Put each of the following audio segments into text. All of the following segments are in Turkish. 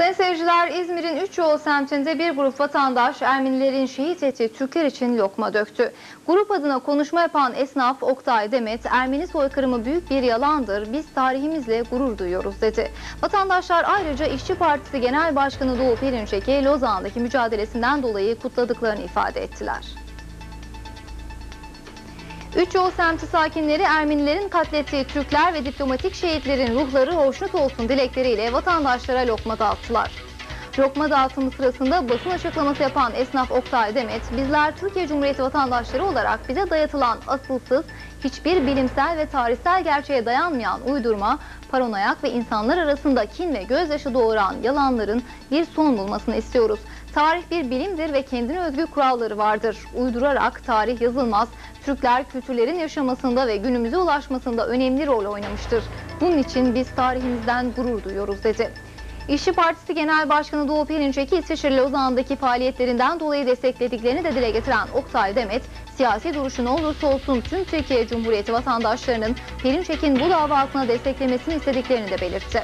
Sayın seyirciler İzmir'in 3 yol semtinde bir grup vatandaş Ermenilerin şehit ettiği Türkler için lokma döktü. Grup adına konuşma yapan esnaf Oktay Demet, Ermeni soykırımı büyük bir yalandır, biz tarihimizle gurur duyuyoruz dedi. Vatandaşlar ayrıca İşçi Partisi Genel Başkanı Doğu Perinçek'i Lozan'daki mücadelesinden dolayı kutladıklarını ifade ettiler. Üç yol semti sakinleri Ermenilerin katlettiği Türkler ve diplomatik şehitlerin ruhları hoşnut olsun dilekleriyle vatandaşlara lokma dağıttılar. Lokma dağıtımı sırasında basın açıklaması yapan esnaf Oktay Demet, bizler Türkiye Cumhuriyeti vatandaşları olarak bize dayatılan asılsız, hiçbir bilimsel ve tarihsel gerçeğe dayanmayan uydurma, paranoyak ve insanlar arasında kin ve gözyaşı doğuran yalanların bir son bulmasını istiyoruz. Tarih bir bilimdir ve kendine özgü kuralları vardır. Uydurarak tarih yazılmaz. Türkler kültürlerin yaşamasında ve günümüze ulaşmasında önemli rol oynamıştır. Bunun için biz tarihimizden gurur duyuyoruz dedi. İşçi Partisi Genel Başkanı Doğu Perinçek'i İsviçre Lozan'daki faaliyetlerinden dolayı desteklediklerini de dile getiren Oktay Demet, siyasi duruşu ne olursa olsun tüm Türkiye Cumhuriyeti vatandaşlarının Perinçek'in bu davasına desteklemesini istediklerini de belirtti.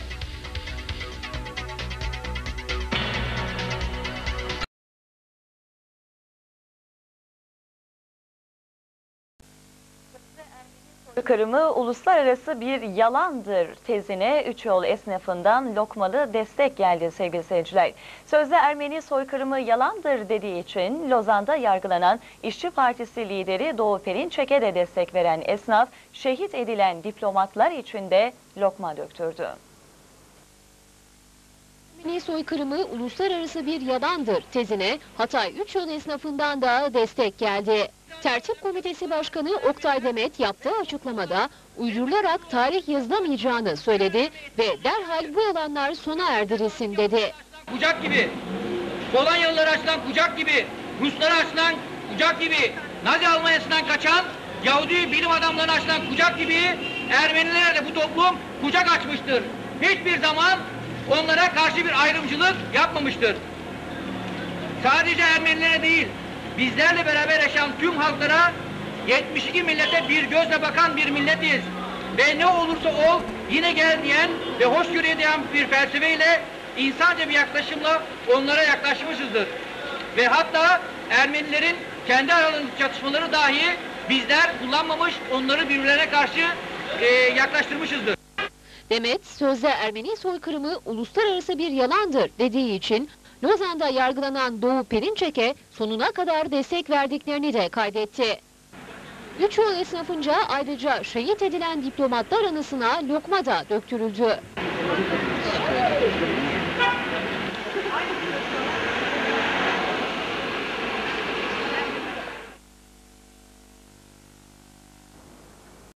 Soykırımı uluslararası bir yalandır tezine üç yol esnafından lokmalı destek geldi sevgili seyirciler. Sözde Ermeni soykırımı yalandır dediği için Lozan'da yargılanan İşçi Partisi lideri Doğu Perinçek'e de destek veren esnaf şehit edilen diplomatlar için de lokma döktürdü. Ermeni soykırımı uluslararası bir yalandır tezine Hatay 3 yol esnafından da destek geldi. Tertip Komitesi Başkanı Oktay Demet yaptığı açıklamada uydurularak tarih yazılamayacağını söyledi ve derhal bu yalanlar sona erdirilsin dedi. kucak gibi, Polonyalılara açılan kucak gibi, Ruslara açılan kucak gibi, Nazi Almanya'sından kaçan Yahudi bilim adamlarına açılan kucak gibi Ermenilere de bu toplum kucak açmıştır. Hiçbir zaman onlara karşı bir ayrımcılık yapmamıştır. Sadece Ermenilere değil, bizlerle beraber yaşayan tüm halklara 72 millete bir gözle bakan bir milletiz. Ve ne olursa ol yine gel diyen ve hoşgörüye diyen bir felsefeyle insanca bir yaklaşımla onlara yaklaşmışızdır. Ve hatta Ermenilerin kendi aralarındaki çatışmaları dahi bizler kullanmamış onları birbirlerine karşı e, yaklaştırmışızdır. Demet sözde Ermeni soykırımı uluslararası bir yalandır dediği için Lozan'da yargılanan Doğu Perinçek'e sonuna kadar destek verdiklerini de kaydetti. Üç yol esnafınca ayrıca şehit edilen diplomatlar anısına lokma da döktürüldü.